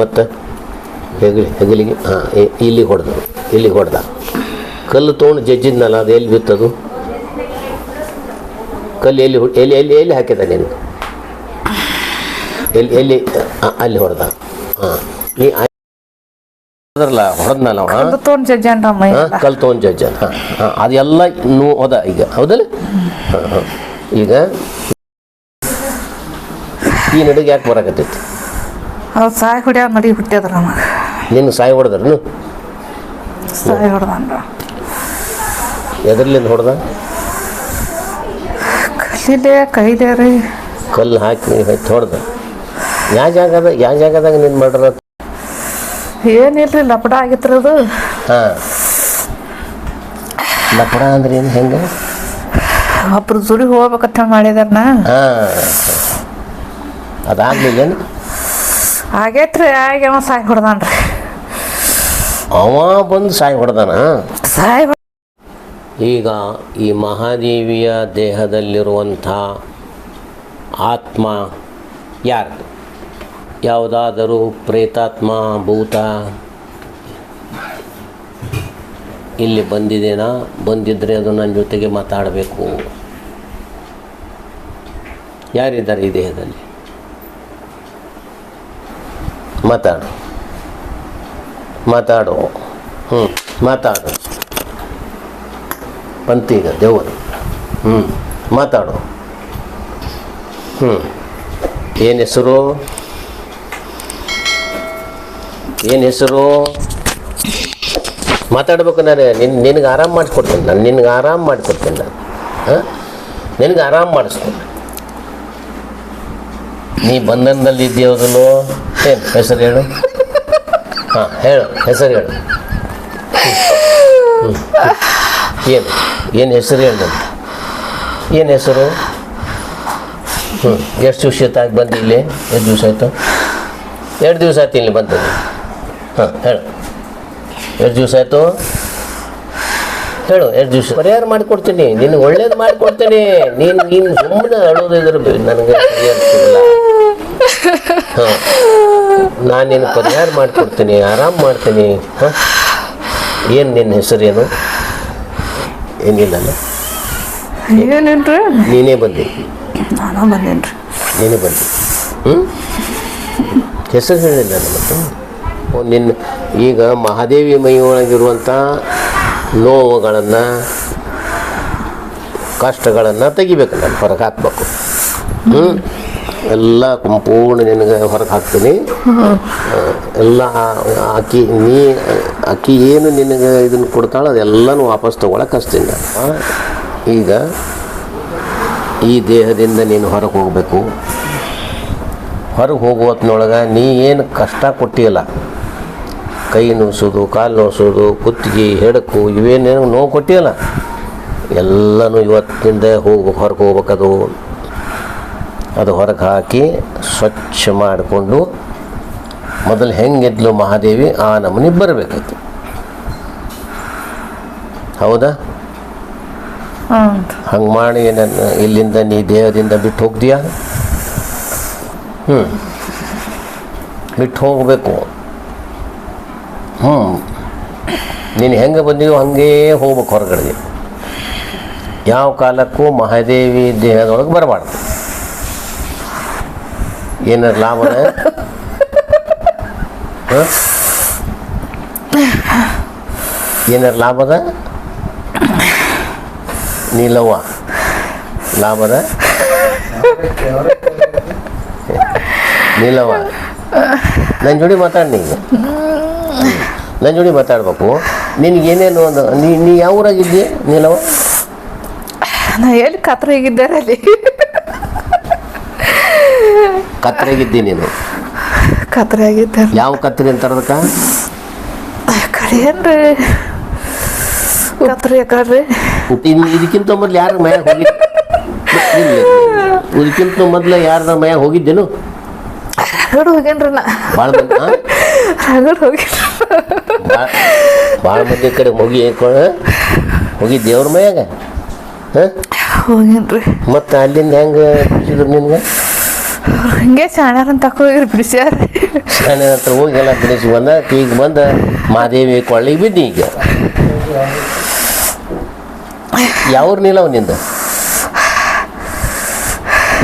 ಮತ್ತು ಹೆಗಲಿ ಹೆಗಲಿಗೆ ಹಾಂ ಇಲ್ಲಿ ಹೊಡೆದು ಇಲ್ಲಿ ಹೊಡೆದ. ಕಲ್ಲು ತೊಗೊಂಡು ಜಜ್ಜಿದ್ನಲ್ಲ ಅದು ಎಲ್ಲಿ ಬಿತ್ತದು? ಕಲ್ಲು ಎಲ್ಲಿ ಎಲ್ಲಿ ಎಲ್ಲಿ ಎಲ್ಲಿ ಹಾಕಿದ ನೀನು? ಎಲ್ಲಿ ಎಲ್ಲಿ ಅಲ್ಲಿ ಹೊಡೆದ. ಹಾಂ ನೀ ಅದರಲ್ಲ ಹೊಡೆದ್ನಲ್ಲ ಅವ ಅದು ತೊಗೊಂಡು ಜಜ್ಜಾನ್ರ ಮೈ ಹಾಂ ಕಲ್ ತೊಗೊಂಡು ಜಜ್ಜ ಹಾಂ ಹಾಂ ಅದೆಲ್ಲ ನೋ ಹೋದ ಈಗ ಹೌದಲ್ಲ? ಹಾಂ ಹಾಂ. ಈಗ ಈ ನಡುಗೆ ಯಾಕೆ ಬರಾಕತ್ತೈತಿ ಅದು ಸಾಯಿ ಹೊಡ್ಯಾವ ನಡಿ ಹುಟ್ಟ್ಯದ್ರ ನಮಗೆ. ನಿನ್ನ ಸಾಯಿ ಹೊಡೆದ್ರನು? ಸಾಯಿ ಹೊಡೆದ ಎದರ್ಲಿಂದ ಹೊಡೆದ? ಕಲ್ಲಿಲೆ ಕೈದೆ ರೀ. ಕಲ್ಲು ಹಾಕಿ ಹಚ್ಚಿ ಹೊಡೆದ. ಯಾವ ಜಾಗದ ಯಾವ ಜಾಗದಾಗ ನಿನ್ನ ಮಾಡ್ರ? ಏನಿಲ್ರಿ ಲಪಡ ಆಗಿತ್ರಿ ಅದು ಹಾಂ. ಲಪಡ ಅಂದ್ರೆ ಏನು ಹೆಂಗೆ? ಒಬ್ರು ಜುಡಿ ಹೋಗ್ಬೇಕಂತ ಮಾಡಿದಾರ ನಾ ಹಾಂ ಅದಾಗ್ಲಿಲ್ಲೇನು ಆಗೈತ್ರಿ ಆಗಿ ಅವ ಸಾಯಿ ಹೊಡ್ದಾನ್ರಿ. ಅವ ಬಂದು ಸಾಯಿ ಹೊಡೆದಾನ? ಸಾಯಿ ಈಗ ಈ ಮಹಾದೇವಿಯ ದೇಹದಲ್ಲಿರುವಂಥ ಆತ್ಮ ಯಾರು ಯಾವುದಾದರೂ ಪ್ರೇತಾತ್ಮ ಭೂತ ಇಲ್ಲಿ ಬಂದಿದ್ದೇನಾ ಬಂದಿದ್ದರೆ ಅದು ನನ್ನ ಜೊತೆಗೆ ಮಾತಾಡಬೇಕು. ಯಾರಿದ್ದಾರೆ ಈ ದೇಹದಲ್ಲಿ? ಮಾತಾಡು. ಮಾತಾಡು. ಹ್ಞೂ ಮಾತಾಡು. ಪಂತೀಗ ದೇವರು. ಹ್ಞೂ ಮಾತಾಡು. ಹ್ಞೂ ಏನು ಹೆಸರು? ಏನು ಹೆಸರು? ಮಾತಾಡ್ಬೇಕು ನಾನು. ನಿನ್, ನಿನಗೆ ಆರಾಮ್ ಮಾಡಿಸ್ಕೊಡ್ತೀನಿ ನಾನು. ನಿನಗೆ ಆರಾಮ್ ಮಾಡಿಕೊಡ್ತೀನಿ ನಾನು. ಹಾಂ? ನಿನಗೆ ಆರಾಮ ಮಾಡಿಸ್ತೀನಿ. ನೀ ಬಂಧನದಲ್ಲಿ ಇದ್ದೀಯೋದಲ್ಲೋ? ಏನು ಹೆಸರು ಹೇಳು. ಹಾಂ, ಹೇಳು, ಹೆಸರು ಹೇಳು. ಏನು ಏನು ಹೆಸರು ಹೇಳು ಏನು ಹೆಸರು? ಹ್ಞೂ ಎಷ್ಟು ದಿವಸ ಆಗಿ ಬಂದು ಇಲ್ಲಿ? ಎಷ್ಟು ದಿವಸ ಆಯಿತು? ಎರಡು ದಿವಸ ಆಯ್ತು ಇಲ್ಲಿ ಬಂದು? ಹಾಂ, ಹೇಳು. ಎರಡು ದಿವಸ ಆಯಿತು? ಹೇಳು ಎರಡು ದಿವಸ. ಪರಿಹಾರ ಮಾಡಿಕೊಡ್ತೀನಿ. ನಿನ್ಗೆ ಒಳ್ಳೇದು ಮಾಡಿಕೊಡ್ತೀನಿ. ನೀನ್ ನೀನ್ ಸುಮ್ಮನೆ ಅಳೋದು ಇದ್ರ ನನಗೆ ನಾನು ನಿನ್ನ ಪರಿಹಾರ ಮಾಡಿಕೊಡ್ತೀನಿ ಆರಾಮ್ ಮಾಡ್ತೀನಿ. ಹಾಂ. ಏನು ನಿನ್ನ ಏನು? ಏನೇನ್ರಿ ನೀನೇ ಬಂದಿ. ನಾನು ಬಂದೇನ್ರಿ. ನೀನೇ ಬಂದಿ. ಹ್ಞೂ ಹೆಸರು ಹೇಳಿಲ್ಲ ಮತ್ತು ಓ, ನಿನ್ನ ಈಗ ಮಹಾದೇವಿ ಮೈಯೊಳಗಿರುವಂಥ ನೋವುಗಳನ್ನು ಕಷ್ಟಗಳನ್ನು ತೆಗಿಬೇಕು ನಾನು, ಹೊರಗೆ ಹಾಕ್ಬೇಕು. ಹ್ಞೂ ಎಲ್ಲ ಸಂಪೂರ್ಣ ನಿನಗೆ ಹೊರಗೆ ಹಾಕ್ತೀನಿ. ಎಲ್ಲ ಅಕ್ಕಿ, ನೀ, ಅಕ್ಕಿ ಏನು ನಿನಗೆ ಇದನ್ನು ಕೊಡ್ತಾಳೆ ಅದೆಲ್ಲನೂ ವಾಪಸ್ ತೊಗೊಳಕ್ಕೆ ಹಚ್ತೀನಿ ನಾನು. ಈಗ ಈ ದೇಹದಿಂದ ನೀನು ಹೊರಗೆ ಹೋಗಬೇಕು. ಹೊರಗೆ ಹೋಗುವತ್ನೊಳಗೆ ನೀ ಏನು ಕಷ್ಟ ಕೊಟ್ಟಿಯಲ್ಲ ಕೈ ನೋಸೋದು ಕಾಲು ನೋಸೋದು ಕುತ್ತಿಗೆ ಹೆಡಕು ಇವೇನೇನು ನೋವು ಕೊಟ್ಟಿಯಲ್ಲ ಎಲ್ಲನೂ ಇವತ್ತಿಂದ ಹೋಗ್ಬೇಕು ಹೊರಗೆ ಹೋಗ್ಬೇಕದು. ಅದು ಹೊರಗೆ ಹಾಕಿ ಸ್ವಚ್ಛ ಮಾಡಿಕೊಂಡು ಮೊದಲು ಹೆಂಗಿದ್ಲು ಮಹಾದೇವಿ ಆ ನಮೂನಿ ಬರಬೇಕಾಯ್ತು. ಹೌದಾ? ಹಂಗೆ ಮಾಡಿ ನನ್ನ ಇಲ್ಲಿಂದ ನೀ ದೇಹದಿಂದ ಬಿಟ್ಟು ಹೋಗ್ತೀಯಾ ಹ್ಞೂ ಬಿಟ್ಟು ಹೋಗಬೇಕು. ಹ್ಞೂ ನೀನು ಹೆಂಗೆ ಬಂದೀವೋ ಹಂಗೇ ಹೋಗ್ಬೇಕು ಹೊರಗಡೆಗೆ. ಯಾವ ಕಾಲಕ್ಕೂ ಮಹಾದೇವಿ ದೇಹದೊಳಗೆ ಬರಬಾರ್ದು. ಏನಾರು ಲಾಭನ ಹಾಂ? ಏನಾರು ಲಾಭದ ನೀಲವ್ವ. ಲಾಭದ ನೀಲವ್ವ. ನನ್ನ ಜೋಡಿ ಮಾತಾಡಿ ನೀನು. ನನ್ನ ಜೋಡಿ ಮಾತಾಡ್ಬೇಕು. ನಿನಗೇನೇನು ಒಂದು ನೀ ನೀ ಯಾವ ಊರಾಗಿದ್ದಿ ನೀಲವ್ವ ನಾ ಹೇಳಿ ಕತ್ರ ಹೇಗಿದ್ದಾರೆ ಅಲ್ಲಿ? ಕತ್ರೆಗಿದ್ದಿ ನೀನು. ಕತ್ರೆ ಆಗಿದ್ದಾರೆ ಯಾವ ಕತ್ರಿ ಅಂತ ಏನ್ರಿ? ಕತ್ರೆ ಯಾಕಡ್ರಿ ಇನ್ನು ಇದಕ್ಕಿಂತ ಮೊದ್ಲು ಯಾರ ಮನ್ಯಾಗ ಹೋಗಿ ಇದಕ್ಕಿಂತ ಮೊದ್ಲು ಯಾರ ಮಯ ಹೋಗಿದ್ದೇನು? ರಗಡ್ ಹೋಗೇನ್ರಿ ನಾ. ಭಾಳ ರಗಡ್ ಭಾಳ ಮಂದಿ ಕಡೆ ಮುಗಿ ಹೇಳ್ಕೊಳ ಹೋಗಿ ದೇವ್ರ ಮೈಯಾಗ ಹಾಂ? ಮತ್ತೆ ಅಲ್ಲಿಂದ ಹೆಂಗೆ ಬಿಡಿಸಿದ್ರು ನಿನ್ಗೆ ಹಂಗೆ ಶಾಣ್ಯಾರ ಅಂತ ಹೋಗಿರಿ ಬಿಡಿಸ್ಯಾರ. ಸಣ್ಣ ಹತ್ರ ಹೋಗಿ ಎಲ್ಲ ಬಿಡಿಸಿ ಬಂದ ಈಗ ಬಂದ ಮಾದೇವಿ ಕೊಳ್ಳಿಗೆ ಬಿದ್ದಿ ಈಗ. ಯಾವ್ರ ನಿಲ್ಲವ ನಿಂದ?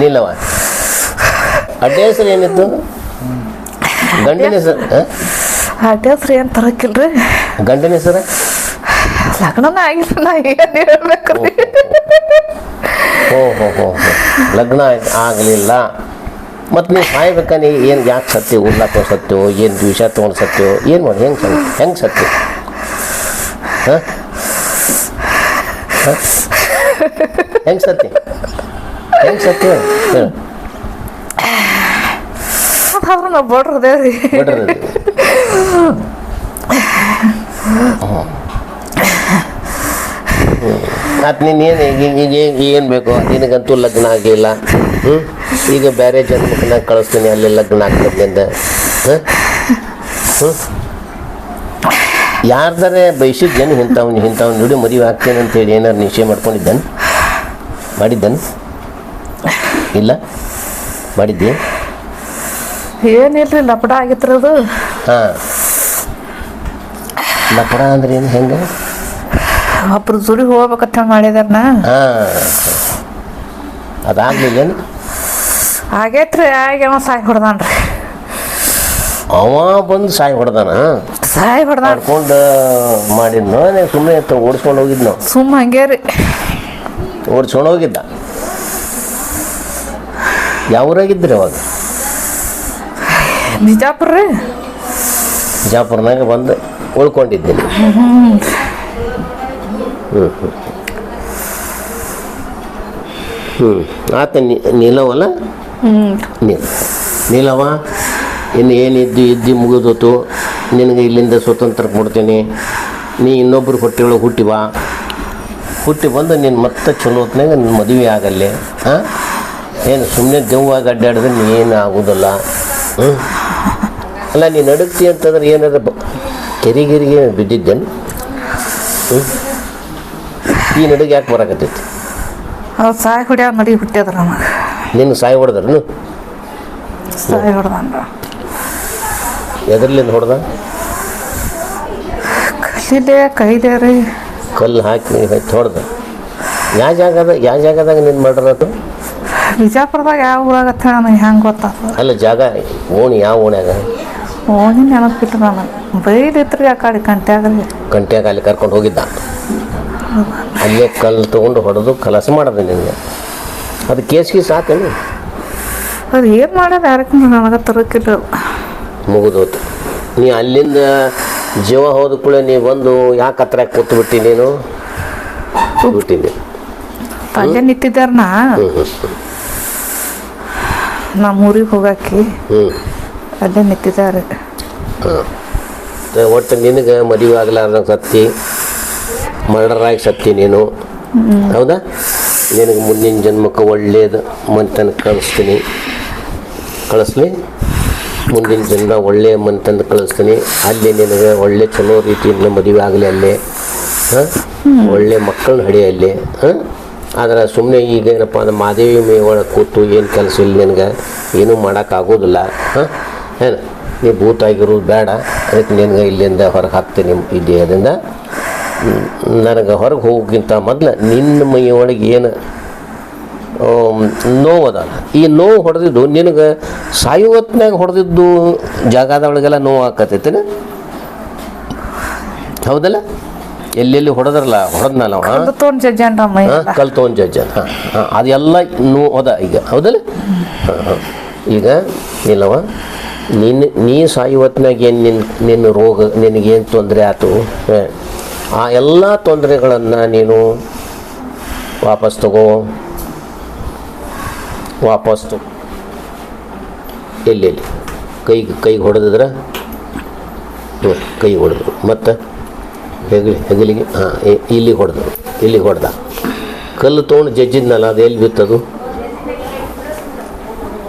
ನಿಲ್ಲವ? ಅಡ್ಡ ಹೆಸರು ಏನಿತ್ತು? ಗಂಡಿನ ಹೆಸರು? ಅಡ್ಡಸ್ರಿ ಏನು ತರಕಿಲ್ರಿ ಗಂಡನ ಹೆಸರು? ಲಗ್ನನ ಆಗಿಲ್ಲ ನಾ ಏನು ಹೇಳ್ಬೇಕ್ರಿ. ಹೋ ಹೋ. ಲಗ್ನ ಆಗ್- ಆಗಲಿಲ್ಲ. ಮತ್ತು ನೀವು ಸಾಯ್ಬೇಕ ನೀ? ಏನು ಯಾಕೆ ಸತ್ತಿ ಉರ್ಲ ತೊಗೊಂಡು ಸತ್ಯೋ? ಏನು ದ್ವಿಷ ತೊಗೊಂಡು ಸತ್ಯೋ? ಏನು ಮಾಡಿ ಹೆಂಗೆ ಸತ್ಯ? ಹೆಂಗೆ ಸತ್ಯ? ಹಾಂ? ಹೆಂಗೆ ಸತ್ಯ? ಹೆಂಗೆ ಸತ್ಯ? ಅದಾದ್ರೂ ನಾವು ಬಡ್ರದೇ ರೀ. ಬಿಡ್ರಿ ಮತ್ತು ನೀನು ಏನು ಈಗ ಏನು ಬೇಕು? ನಿನಗಂತೂ ಲಗ್ನ ಆಗಿಲ್ಲ. ಹ್ಞೂ ಈಗ ಬೇರೆ ನಾನು ಕಳಿಸ್ತೀನಿ ಅಲ್ಲಿ ಲಗ್ನ ಆಗ್ತದೆ ಹಾಂ ಹ್ಞೂ ಯಾರ್ದಾರೆ ಬಯಸಿದ ಜನ ಇಂಥವ್ನು ಇಂಥವ್ನು ನೋಡಿ ಮದುವೆ ಆಗ್ತೇನೆ ಅಂತೇಳಿ ಏನಾರು ನಿಶ್ಚಯ ಮಾಡ್ಕೊಂಡಿದ್ದಾನೆ? ಮಾಡಿದ್ದನ್? ಇಲ್ಲ? ಮಾಡಿದ್ದೆ ಏನಿಲ್ಲ ಲಪಡ ಆಗಿತ್ತು ಅದು ಹಾಂ. ಲಪಡ ಅಂದ್ರೆ ಏನು ಹೆಂಗೆ? ಒಬ್ರು ಜೋಡಿ ಹೋಗ್ಬೇಕಂತ ಮಾಡಿದಾರನ? ಹಾಂ ಅದಾಗ್ಲಿಲ್ಲೇನು ಆಗೈತ್ರಿ ಆಗ ಸಾಯಿ ಹೊಡ್ದಾನ್ರಿ. ಅವ ಬಂದು ಸಾಯಿ ಹೊಡೆದಾನ? ಸಾಯಿ ಹೊಡ್ದಾನ. ಮಾಡ್ಕೊಂಡು ಮಾಡಿದ್ನೋ? ಸುಮ್ಮನೆ ಓಡಿಸ್ಕೊಂಡು ಹೋಗಿದ್ನೋ? ಸುಮ್ಮ ಹಂಗೆ ರೀ. ಓಡಿಸ್ಕೊಂಡು ಹೋಗಿದ್ದ? ಯಾವ ಊರಾಗಿದ್ರಿ ಅವಾಗ? ಬಿಜಾಪುರ ರೀ. ಬಿಜಾಪುರ್ನಾಗ ಬಂದು. ಉಳ್ಕೊಂಡಿದ್ದೀನಿ. ಹ್ಞೂ ಹ್ಞೂ ಹ್ಞೂ ಆತ ನಿಲವಲ್ಲ? ನೀನು ನೀಲವ? ಇನ್ನು ಏನಿದ್ದು ಇದ್ದು ಮುಗಿದೋತು ನಿನಗೆ ಇಲ್ಲಿಂದ ಸ್ವತಂತ್ರ ಕೊಡ್ತೀನಿ ನೀ ಇನ್ನೊಬ್ಬರು ಹೊಟ್ಟೆಯೊಳಗೆ ಹುಟ್ಟಿವ ಹುಟ್ಟಿ ಬಂದು ನೀನು ಮತ್ತೆ ಚಲೋ ಹೊತ್ನಾಗ ನಿನ್ನ ಮದುವೆ ಆಗಲ್ಲಿ ಹಾಂ ಏನು ಸುಮ್ಮನೆ ದೆವ್ವಾಗಿ ಅಡ್ಡಾಡಿದ್ರೆ ನೀನು ಆಗೋದಲ್ಲ. ಹ್ಞೂ ಅಲ್ಲ, ನೀನು ನಡುಕ್ತಿ ಅಂತಂದ್ರೆ ಏನಾರ ಕೆರಿಗಿರಿಗೆ ಬಿದ್ದಿದ್ದೇನು. ಈ ನಡುಗೆ ಯಾಕೆ ಬರಕತ್ತೈತಿ? ಅವ್ರು ಸಾಯಿ ಹೊಡ್ಯಾವ ನಡಿ ಹುಟ್ಟ್ಯದ್ರ ನಮಗೆ. ನಿನ್ನ ಸಾಯಿ ಹೊಡೆದ್ರನು ಸಾಯಿ ಹೊಡೆದ ಎದರ್ಲಿಂದ ಹೊಡೆದ? ಕಲ್ಲಿದೆ ಕೈದೆ ರೀ. ಕಲ್ಲು ಹಾಕಿ ಹಚ್ಚಿ ಹೊಡೆದ. ಯಾವ ಜಾಗದ ಯಾವ ಜಾಗದಾಗ ನಿನ್ನ ಮಾಡ್ರ ಅದು? ಬಿಜಾಪುರದಾಗ ಯಾವ ಊರಾಗತ್ತ ನನಗೆ ಹೆಂಗೆ ಗೊತ್ತಾ ಅಲ್ಲ ಜಾಗ ಓಣಿ ಯಾವ ಓಣ್ಯಾಗ? ಓಣಿ ನೆನಪಿಟ್ಟು ನಾನು ಬೈದಿತ್ರಿ ಆ ಕಡೆ ಕಂಟ್ಯಾಗ್ರಿ ಕಂಟ್ಯಾಗ ಅಲ್ಲಿ ಕರ್ಕೊಂಡು ಹೋಗಿದ್ದ. ಅಲ್ಲೇ ಕಲ್ಲು ತೊಗೊಂಡು ಹೊಡೆದು ಕಲಸ ಮಾಡೋದು ನಿನಗೆ. ಅದು ಕೇಸ್ ಗೀಸ್ ಹಾಕೇನು ಅದು ಏನು ಮಾಡೋದು ಯಾರಕ್ಕೆ ನನಗೆ ತರಕಿಲ್ಲ. ಮುಗಿದೋತು. ನೀ ಅಲ್ಲಿಂದ ಜೀವ ಹೋದ ಕೂಡ ನೀ ಬಂದು ಯಾಕೆ ಹತ್ರ ಕೂತು ಬಿಟ್ಟಿ ನೀನು? ಬಿಟ್ಟಿದ್ದೆ ಅಲ್ಲೇ ನಿಂತಿದ್ದಾರನ? ನಮ್ಮ ಊರಿಗೆ ಹೋಗಾಕಿ. ಹ್ಞೂ ಅಲ್ಲೇ ನಿಂತಿದ್ದಾರೆ. ಹಾಂ ಒಟ್ಟು ನಿನಗೆ ಮದುವೆ ಆಗ್ಲಾರ್ದಂಗೆ ಸತ್ತಿ ಮರ್ಡರ್ ಆಗಿ ಸತ್ತಿ ನೀನು. ಹೌದಾ? ನಿನಗೆ ಮುಂದಿನ ಜನ್ಮಕ್ಕೆ ಒಳ್ಳೇದು ಮನ್ತನ ಕಳಿಸ್ತೀನಿ. ಕಳಿಸ್ಲಿ? ಮುಂದಿನ ಜನ್ಮ ಒಳ್ಳೆಯ ಮನ್ತನ ಕಳಿಸ್ತೀನಿ. ಅಲ್ಲಿ ನಿನಗೆ ಒಳ್ಳೆ ಚಲೋ ರೀತಿಯಿಂದ ಮದುವೆ ಆಗಲಿ ಅಲ್ಲೇ. ಹಾಂ? ಒಳ್ಳೆ ಮಕ್ಕಳನ್ನ ಹಡಿ ಅಲ್ಲಿ. ಹಾಂ? ಆದ್ರೆ ಸುಮ್ಮನೆ ಈಗ ಏನಪ್ಪ ಅಂದ್ರೆ ಮಾದೇವಿ ಮೇ ಒಳಗೆ ಕೂತು ಏನು ಕೆಲಸ ಇಲ್ಲ ನಿನಗೆ? ಏನೂ ಮಾಡೋಕ್ಕಾಗೋದಿಲ್ಲ ಹಾಂ? ಏನು ನೀವು ಭೂತ ಆಗಿರೋದು ಬೇಡ. ಅದಕ್ಕೆ ನಿನಗೆ ಇಲ್ಲಿಂದ ಹೊರಗೆ ಹಾಕ್ತೀನಿ ಈ ದೇಹದಿಂದ ನನಗೆ ಹೊರಗೆ ಹೋಗೋಕ್ಕಿಂತ ಮೊದಲು ನಿನ್ನ ಮೈಯೊಳಗೆ ಏನು ನೋವು ನೋವದಲ್ಲ ಈ ನೋವು ಹೊಡೆದಿದ್ದು ನಿನಗೆ ಸಾಯುವತ್ನಾಗ ಹೊಡೆದಿದ್ದು ಜಾಗದೊಳಗೆಲ್ಲ ನೋವು ಆಕತೈತೇನ ಹೌದಲ್ಲ? ಎಲ್ಲೆಲ್ಲಿ ಹೊಡೆದ್ರಲ್ಲ ಹೊಡೆದ್ನಲ್ಲ ಕಲ್ ತೊಗೊಂಡು ಜಜ್ಜ ಹಾಂ ಹಾಂ ಅದೆಲ್ಲ ನೋವು ಅದ ಈಗ. ಹೌದಲ್ಲ? ಹಾಂ ಹಾಂ. ಈಗ ಇಲ್ಲವ? ನಿನ್ನ, ನೀ ಸಾಯುವತ್ನಾಗ ಏನು ನಿನ್ನ ನಿನ್ನ ರೋಗ, ನಿನಗೇನು ತೊಂದರೆ ಆಯಿತು ಆ ಎಲ್ಲ ತೊಂದರೆಗಳನ್ನು ನೀನು ವಾಪಸ್ ತಗೋ. ವಾಪಸ್ ತಗೋ. ಎಲ್ಲೆಲ್ಲಿ ಕೈಗೆ ಕೈಗೆ ಹೊಡೆದಿದ್ರೆ? ಕೈ ಹೊಡೆದ್ರು. ಮತ್ತು? ಹೆಗಲಿ, ಹೆಗಲಿಗೆ, ಹಾಂ ಇಲ್ಲಿ ಹೊಡೆದ್ರು. ಇಲ್ಲಿ ಹೊಡೆದ. ಕಲ್ಲು ತೊಗೊಂಡು ಜಜ್ಜಿದ್ನಲ್ಲ, ಅದು ಎಲ್ಲಿ ಬಿತ್ತದು?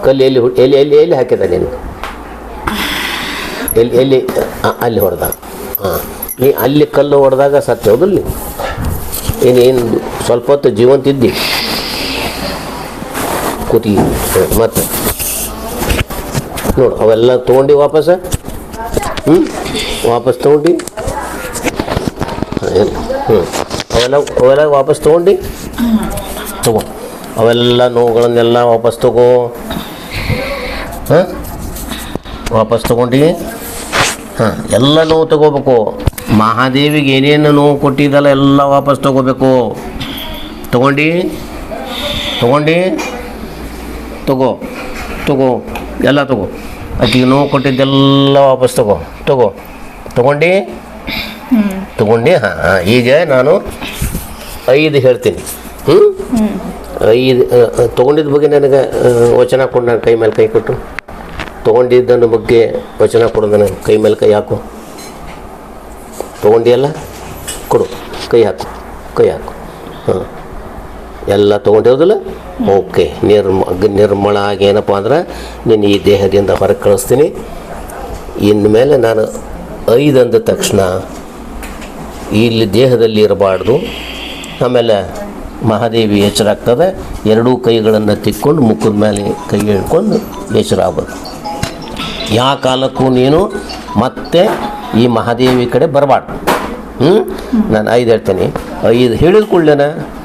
ಕಲ್ಲು ಎಲ್ಲಿ ಎಲ್ಲಿ ಎಲ್ಲಿ ಎಲ್ಲಿ ಹಾಕಿದ ನೀನು? ಎಲ್ಲಿ ಎಲ್ಲಿ ಅಲ್ಲಿ ಹೊಡೆದಾಗ. ಹಾಂ ನೀ ಅಲ್ಲಿ ಕಲ್ಲು ಹೊಡೆದಾಗ ಸತ್ಯ ಹೌದಲ್ಲ ಇನ್ನೇನು ಸ್ವಲ್ಪ ಹೊತ್ತು ಜೀವಂತ ಇದ್ದಿ. ಕೂತಿ ಮತ್ತೆ. ನೋಡು, ಅವೆಲ್ಲ ತೊಗೊಂಡು ವಾಪಸ್? ಹ್ಞೂ ವಾಪಸ್ ತೊಗೊಂಡು? ಹ್ಞೂ ಅವೆಲ್ಲ ಅವೆಲ್ಲ ವಾಪಸ್ ತೊಗೊಂಡು? ತಗೋ. ಅವೆಲ್ಲ ನೋವುಗಳನ್ನೆಲ್ಲ ವಾಪಸ್ ತಗೋ. ಹಾಂ? ವಾಪಸ್ ತಗೊಂಡು? ಎಲ್ಲ ನೋವು ತಗೋಬೇಕು. ಮಹಾದೇವಿಗೆ ಏನೇನು ನೋವು ಕೊಟ್ಟಿದ್ದಲ್ಲ ಎಲ್ಲ ವಾಪಸ್ ತಗೋಬೇಕು. ತಗೊಂಡು ತಗೊಂಡು ತಗೋ ತಗೋ ಎಲ್ಲ ತಗೋ. ಆಕೆಗೆ ನೋವು ಕೊಟ್ಟಿದ್ದೆಲ್ಲ ವಾಪಸ್ ತಗೋ. ತಗೋ. ತಗೊಂಡು? ತಗೊಂಡು? ಹಾಂ ಹಾಂ. ಈಗ ನಾನು ಐದು ಹೇಳ್ತೀನಿ. ಹ್ಞೂ ಐದು ತಗೊಂಡಿದ್ದ ಬಗ್ಗೆ ನನಗೆ ವಚನ ಕೊಡು ನನ್ನ ಕೈ ಮೇಲೆ ಕೈ ಕೊಟ್ಟು. ತೊಗೊಂಡಿದ್ದನ್ನ ಬಗ್ಗೆ ವಚನ ಕೊಡು ನಾನು ಕೈ ಮೇಲೆ ಕೈ ಹಾಕು. ತೊಗೊಂಡಿಯಲ್ಲ? ಕೊಡು. ಕೈ ಹಾಕು. ಕೈ ಹಾಕು. ಹಾಂ. ಎಲ್ಲ ತೊಗೊಂಡಿರೋದಿಲ್ಲ ಓಕೆ. ನಿರ್ಮ, ನಿರ್ಮಳ ಆಗಿ ಏನಪ್ಪ ಅಂದ್ರೆ ನೀನು ಈ ದೇಹದಿಂದ ಹೊರಗೆ ಕಳಿಸ್ತೀನಿ. ಇನ್ಮೇಲೆ ನಾನು ಐದು ಅಂದ ತಕ್ಷಣ ಇಲ್ಲಿ ದೇಹದಲ್ಲಿ ಇರಬಾರ್ದು. ಆಮೇಲೆ ಮಹಾದೇವಿ ಎಚ್ಚರಾಗ್ತದೆ. ಎರಡೂ ಕೈಗಳನ್ನು ತಿಕ್ಕೊಂಡು ಮುಖದ ಮೇಲೆ ಕೈ ಹಿಡ್ಕೊಂಡು ಎಚ್ಚರ ಆಗ್ಬೇಕು. ಯಾವ ಕಾಲಕ್ಕೂ ನೀನು ಮತ್ತೆ ಈ ಮಹಾದೇವಿ ಕಡೆ ಬರಬಾರ್ದು. ಹ್ಞೂ ನಾನು ಐದು ಹೇಳ್ತೀನಿ. ಐದು ಹೇಳಿದ ಕೂಡಲೇ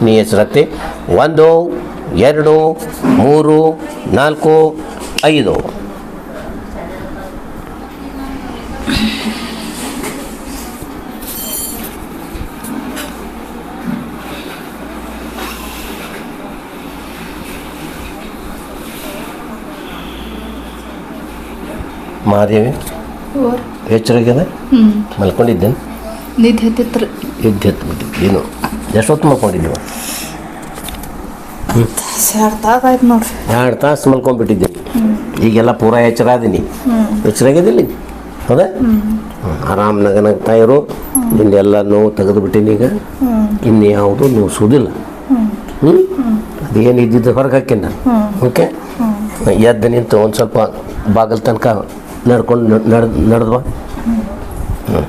ನೀ ಹೆಸರತ್ತೆ? ಒಂದು, ಎರಡು, ಮೂರು, ನಾಲ್ಕು, ಐದು. ಮಹಾದೇವಿ? ಹ್ಮ್. ಮಲ್ಕೊಂಡಿದ್ದೇನೆ. ನಿದ್ದೆ ನಿದ್ದೆ ಏನು? ಎಷ್ಟೊತ್ತು ಮಲ್ಕೊಂಡಿದ್ದೀವ? ಎರಡು ತಾಸು ಆಯ್ತು ನೋಡ್ರಿ. ಎರಡು ತಾಸು ಮಲ್ಕೊಂಡ್ಬಿಟ್ಟಿದ್ದೆ. ಈಗೆಲ್ಲ ಪೂರಾ ಎಚ್ಚರ ಅದೀನಿ. ಎಚ್ಚರಾಗಿದ್ದಿಲ್ಲ? ಹೌದಾ? ಆರಾಮ್ ನಗನಗ್ತಾ ಇರು. ಎಲ್ಲ ನೋವು ತೆಗೆದುಬಿಟ್ಟಿನಿ ಈಗ. ಇನ್ಯಾವುದು ನೋವು ಸುದಿಲ್ಲ ಹ್ಞೂ ಅದೇನು ಇದ್ದಿದ್ದು ಹೊರಗೆ ಹಾಕಿ ನಾನು ಓಕೆ? ಎದ್ದು ನಿಂತು ಒಂದು ಸ್ವಲ್ಪ ಬಾಗಿಲು ತನಕ ನಡ್ಕೊಂಡು ನಡೆದು ನಡೆದ್ವಾ ಹ್ಞೂ